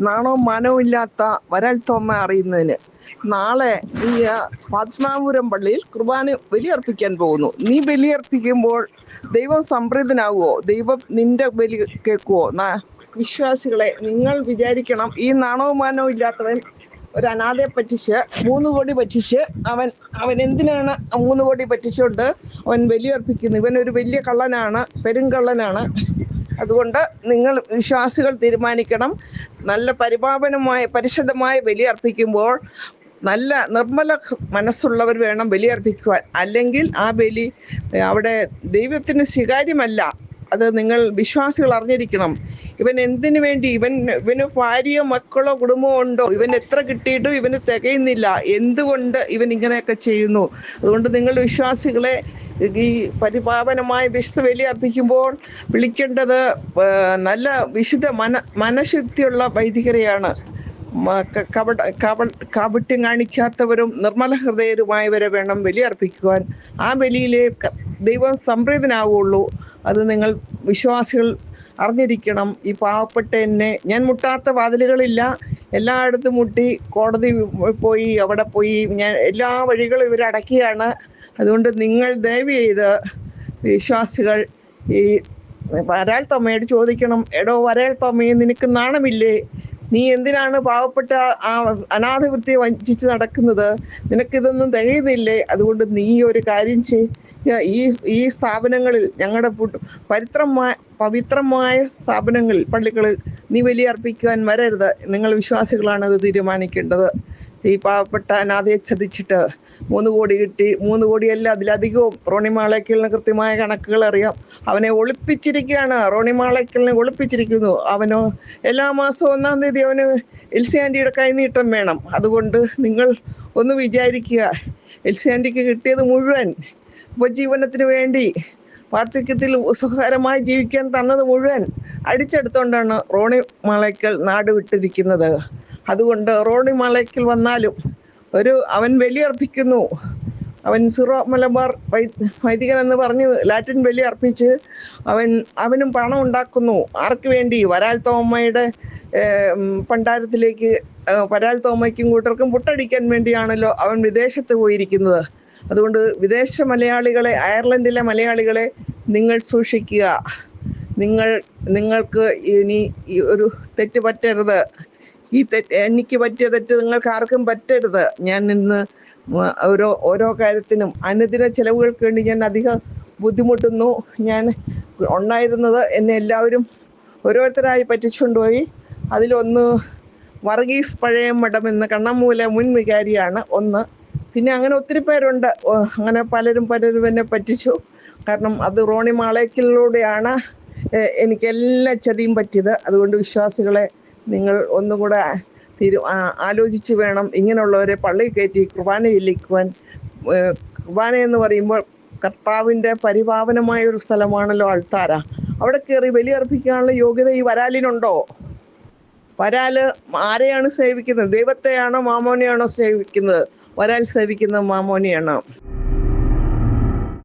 നാണവും മാനവും ഇല്ലാത്ത വരാൽ തോമ അറിയുന്നതിന്. നാളെ ഈ പത്മാപുരം പള്ളിയിൽ കുർബാന ബലിയർപ്പിക്കാൻ പോകുന്നു. നീ ബലിയർപ്പിക്കുമ്പോൾ ദൈവം സംപ്രീതനാകുമോ ദൈവം നിന്റെ ബലി കേൾക്കുവോ? വിശ്വാസികളെ നിങ്ങൾ വിചാരിക്കണം ഈ നാണവും മാനവും ഇല്ലാത്തവൻ ഒരു അനാഥയെ പറ്റിച്ച് മൂന്ന് കോടി പറ്റിച്ച് അവൻ അവൻ എന്തിനാണ് മൂന്ന് കോടി പറ്റിച്ചുകൊണ്ട് അവൻ ബലിയർപ്പിക്കുന്നത്? ഇവൻ ഒരു വലിയ കള്ളനാണ് പെരുങ്കള്ളനാണ് അതുകൊണ്ട് നിങ്ങൾ വിശ്വാസികൾ തീരുമാനിക്കണം. നല്ല പരിപാവനമായ പരിശുദ്ധമായ ബലിയർപ്പിക്കുമ്പോൾ നല്ല നിർമ്മല മനസ്സുള്ളവർ വേണം ബലിയർപ്പിക്കുവാൻ. അല്ലെങ്കിൽ ആ ബലി അവിടെ ദൈവത്തിന് സ്വീകാര്യമല്ല. അത് നിങ്ങൾ വിശ്വാസികൾ അറിഞ്ഞിരിക്കണം. ഇവൻ എന്തിനു വേണ്ടി? ഇവൻ ഇവന് ഭാര്യയോ മക്കളോ കുടുംബമോ ഉണ്ടോ? ഇവൻ എത്ര കിട്ടിയിട്ടും ഇവന് തികയുന്നില്ല. എന്തുകൊണ്ട് ഇവൻ ഇങ്ങനെയൊക്കെ ചെയ്യുന്നു? അതുകൊണ്ട് നിങ്ങൾ വിശ്വാസികളെ ഈ പരിപാവനമായ വിശുദ്ധ ബലി അർപ്പിക്കുമ്പോൾ വിളിക്കേണ്ടത് നല്ല വിശുദ്ധ മന മനഃശുദ്ധിയുള്ള വൈദികരെയാണ്. കപട കപ കാപട്യം കാണിക്കാത്തവരും നിർമ്മല ഹൃദയരുമായവരെ വേണം ബലി അർപ്പിക്കുവാൻ. ആ ബലിയിലെ ദൈവം സംപ്രീതനാവുള്ളൂ. അത് നിങ്ങൾ വിശ്വാസികൾ അറിഞ്ഞിരിക്കണം. ഈ പാവപ്പെട്ട എന്നെ ഞാൻ മുട്ടാത്ത വാതിലുകളില്ല. എല്ലായിടത്തും മുട്ടി കോടതി പോയി അവിടെ പോയി. ഞാൻ എല്ലാ വഴികളും ഇവരടക്കിയാണ് അതുകൊണ്ട് നിങ്ങൾ ദയവ് ചെയ്ത് വിശ്വാസികൾ ഈ വരാൽ തൊമ്മയോട് ചോദിക്കണം. എടോ വരാൽ തൊമ്മയെ നിനക്ക് നാണമില്ലേ? നീ എന്തിനാണ് പാവപ്പെട്ട ആ അനാഥവൃത്തിയെ വഞ്ചിച്ച് നടക്കുന്നത്? നിനക്കിതൊന്നും തികയുന്നില്ലേ? അതുകൊണ്ട് നീ ഒരു കാര്യം ചെയ്യ ഈ ഈ സ്ഥാപനങ്ങളിൽ ഞങ്ങളുടെ പരിത്രമായ പവിത്രമായ സ്ഥാപനങ്ങളിൽ പള്ളികളിൽ നീ ബലി അർപ്പിക്കുവാൻ വരരുത്. നിങ്ങൾ വിശ്വാസികളാണ് അത് തീരുമാനിക്കേണ്ടത്. ഈ പാവപ്പെട്ട അനാഥയെ ചതിച്ചിട്ട് മൂന്ന് കോടി കിട്ടി. മൂന്ന് കോടിയല്ല അതിലധികവും റോണി മാളേക്കലിന് കൃത്യമായ കണക്കുകൾ അറിയാം. അവനെ ഒളിപ്പിച്ചിരിക്കുകയാണ്. റോണി മാളേക്കലിനെ ഒളിപ്പിച്ചിരിക്കുന്നു. അവനോ എല്ലാ മാസവും ഒന്നാം തീയതി അവന് എൽസി ആന്റിയുടെ കൈനീട്ടം വേണം. അതുകൊണ്ട് നിങ്ങൾ ഒന്ന് വിചാരിക്കുക. എൽസി ആന്റിക്ക് കിട്ടിയത് മുഴുവൻ ഉപജീവനത്തിന് വേണ്ടി വാർദ്ധക്യത്തിൽ സുഖകരമായി ജീവിക്കാൻ തന്നത് മുഴുവൻ അടിച്ചെടുത്തുകൊണ്ടാണ് റോണി മാളയ്ക്കൽ നാട് വിട്ടിരിക്കുന്നത്. അതുകൊണ്ട് റോണി മാളയ്ക്കൽ വന്നാലും ഒരു അവൻ ബലിയർപ്പിക്കുന്നു. അവൻ സിറോ മലബാർ വൈദികൻ എന്ന് പറഞ്ഞ് ലാറ്റിൻ ബലി അർപ്പിച്ച് അവൻ അവനും പണം ഉണ്ടാക്കുന്നു. ആർക്ക് വേണ്ടി? വരാൽ തോമയുടെ പണ്ടാരത്തിലേക്ക് വരാൽ തോമയ്ക്കും കൂട്ടർക്കും പുട്ടടിക്കാൻ വേണ്ടിയാണല്ലോ അവൻ വിദേശത്ത് പോയിരിക്കുന്നത്. അതുകൊണ്ട് വിദേശ മലയാളികളെ അയർലൻഡിലെ മലയാളികളെ നിങ്ങൾ സൂക്ഷിക്കുക. നിങ്ങൾ നിങ്ങൾക്ക് ഇനി ഒരു തെറ്റ് പറ്റരുത്. ഈ തെറ്റ് എനിക്ക് പറ്റിയ തെറ്റ് നിങ്ങൾക്ക് ആർക്കും പറ്റരുത്. ഞാൻ ഇന്ന് ഓരോ ഓരോ കാര്യത്തിനും അനുദിന ചെലവുകൾക്ക് വേണ്ടി ഞാൻ അധികം ബുദ്ധിമുട്ടുന്നു. ഞാൻ ഉണ്ടായിരുന്നത് എന്നെ എല്ലാവരും ഓരോരുത്തരായി പറ്റിച്ചുകൊണ്ടുപോയി. അതിലൊന്ന് വർഗീസ് പഴയ മഠം എന്ന കണ്ണമൂല മുൻ വികാരിയാണ് ഒന്ന് പിന്നെ അങ്ങനെ ഒത്തിരി പേരുണ്ട്. അങ്ങനെ പലരും പലരും എന്നെ പറ്റിച്ചു. കാരണം അത് റോണി മാളേക്കലിലൂടെയാണ് എനിക്ക് എല്ലാ ചതിയും പറ്റിയത്. അതുകൊണ്ട് വിശ്വാസികളെ നിങ്ങൾ ഒന്നും കൂടെ തീരു ആലോചിച്ച് വേണം ഇങ്ങനെയുള്ളവരെ പള്ളി കയറ്റി കുർബാന ചെല്ലിക്കുവാൻ കുർബാന എന്ന് പറയുമ്പോൾ കർത്താവിന്റെ പരിപാവനമായ ഒരു സ്ഥലമാണല്ലോ അൾത്താര അവിടെ കയറി ബലിയർപ്പിക്കാനുള്ള യോഗ്യത ഈ വരാലിനുണ്ടോ? വരാൽ ആരെയാണ് സേവിക്കുന്നത്? ദൈവത്തെയാണോ മാമോനെയാണോ സേവിക്കുന്നത്? വരാൽ സേവിക്കുന്ന മാമോനെയാണോ